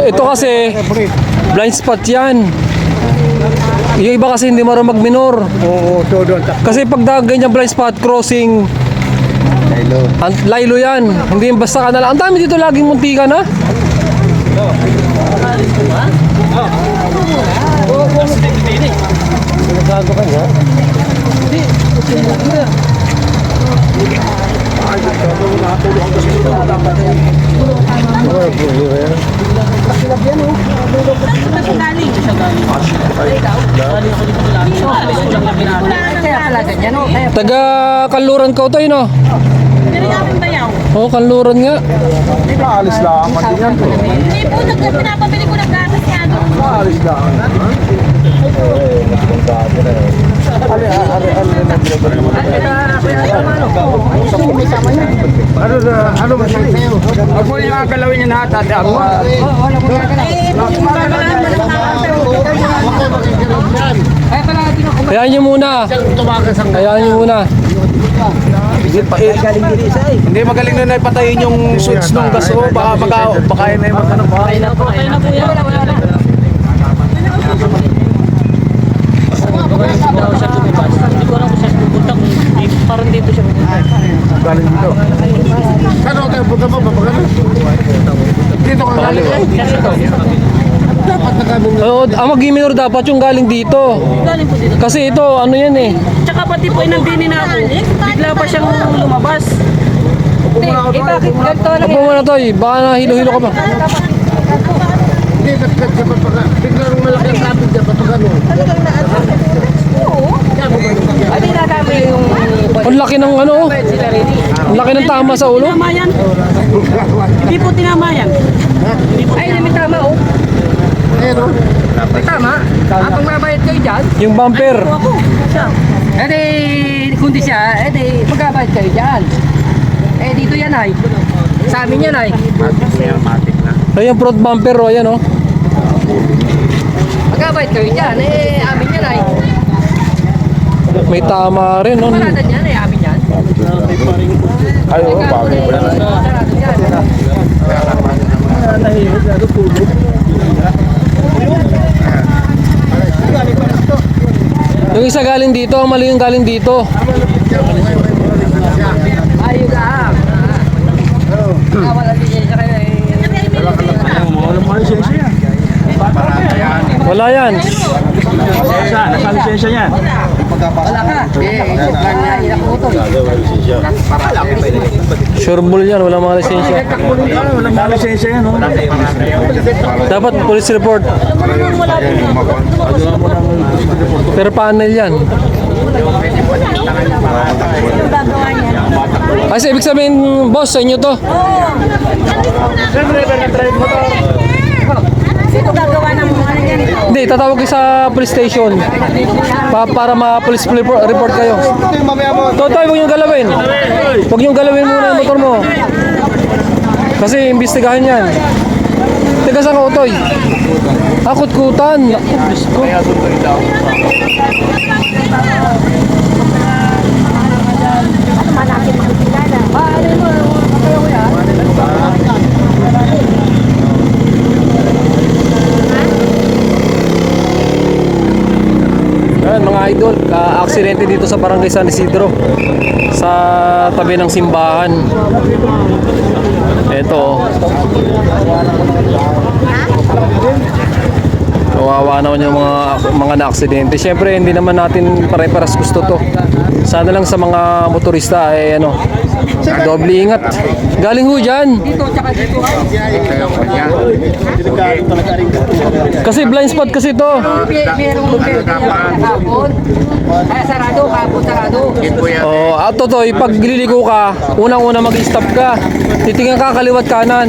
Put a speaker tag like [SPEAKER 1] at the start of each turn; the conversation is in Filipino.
[SPEAKER 1] Ito kasi, blind spot yan. Yung iba kasi hindi marunong mag-minor.
[SPEAKER 2] Oo, so doon.
[SPEAKER 1] Kasi pag da- ganyan blind spot crossing,
[SPEAKER 2] Hello.
[SPEAKER 1] ang yan. Hindi yung basta ka na lang. Ang dami dito laging muntika na.
[SPEAKER 2] Nagkago
[SPEAKER 1] Taga kanluran ka ito, no? Oo, kanluran nga.
[SPEAKER 2] Lang man din yan. to.
[SPEAKER 3] Hindi po, pinapabili ko ng gatas niya doon.
[SPEAKER 2] Naalis lang. Ali, ali, ali, Ano na, ano ba sa'yo?
[SPEAKER 4] Ako yung gagalawin niya lahat ate. Ako,
[SPEAKER 1] Kayaan nyo muna. Kayaan nyo muna.
[SPEAKER 4] hindi magaling na naipatayin yung switch nung gas baka baka baka yun ay magano pa.
[SPEAKER 2] Galing dito. Kano tayo punta mo? Papagano? Dito ka galing eh. Dapat na kami
[SPEAKER 1] Oo, ang mag-minor dapat yung galing dito. Kasi ito, ano yan eh.
[SPEAKER 5] Tsaka pati po inambini na ako, bigla pa siyang lumabas.
[SPEAKER 3] Eh, bakit ganito lang?
[SPEAKER 1] Apo mo na to, eh. baka nahilo-hilo ka pa.
[SPEAKER 2] Hindi, nagkat sa papaga. Biglang malaki ang traffic dyan, papagano.
[SPEAKER 3] Ano yung nadami yung...
[SPEAKER 1] Ang laki ng ano, oh. ang laki ng tama sa ulo.
[SPEAKER 5] Tinama yan. Hindi po tinama yan.
[SPEAKER 3] Ay, may tama oh.
[SPEAKER 2] Pero,
[SPEAKER 3] May tama. Atong mabayad kayo dyan.
[SPEAKER 1] Yung bumper.
[SPEAKER 5] Ako, siya.
[SPEAKER 3] Eh di, kundi siya, eh di, magbabayad kayo dyan. Eh dito yan ay. Sa amin yan ay.
[SPEAKER 1] Ay, yung front bumper, oh, ayan oh.
[SPEAKER 3] Magbabayad kayo dyan. Eh, amin yan ay.
[SPEAKER 1] May tama rin, oh.
[SPEAKER 3] Parada yan.
[SPEAKER 2] Ay, oh, bagay mo na.
[SPEAKER 3] Parada yan.
[SPEAKER 1] Yung isa galing dito, ang mali yung galing dito.
[SPEAKER 3] Lang. Ah, wala din yan. Kaya, eh,
[SPEAKER 1] Wala yan.
[SPEAKER 3] Wala ka. Eh, isip lang niya. Ilang utol.
[SPEAKER 1] Sureball yan, wala mga lisensya.
[SPEAKER 4] Wala mga lisensya yan, no?
[SPEAKER 1] Dapat police report. Per panel yan. Kasi ibig sabihin, boss, sa inyo to.
[SPEAKER 3] Sino gagawa ng?
[SPEAKER 1] Hindi, tatawag kayo sa police station. Pa para ma-police report, kayo. Totoy, huwag niyong galawin. Huwag niyong galawin muna yung motor mo. Kasi imbestigahan yan. Teka saan Otoy? Akot-kutan. Yan mga idol, ka-aksidente dito sa Barangay San Isidro sa tabi ng simbahan. Ito. Kawawa naman yung mga mga na-aksidente. Siyempre, hindi naman natin pare-paras gusto to. Sana lang sa mga motorista ay ano, doble ingat. Galing ho dyan. Kasi blind spot kasi to.
[SPEAKER 3] Ay, sarado, kapon, sarado.
[SPEAKER 1] Oh, at totoo, pag liligo ka, unang-una mag-stop ka. Titingnan ka kaliwat kanan.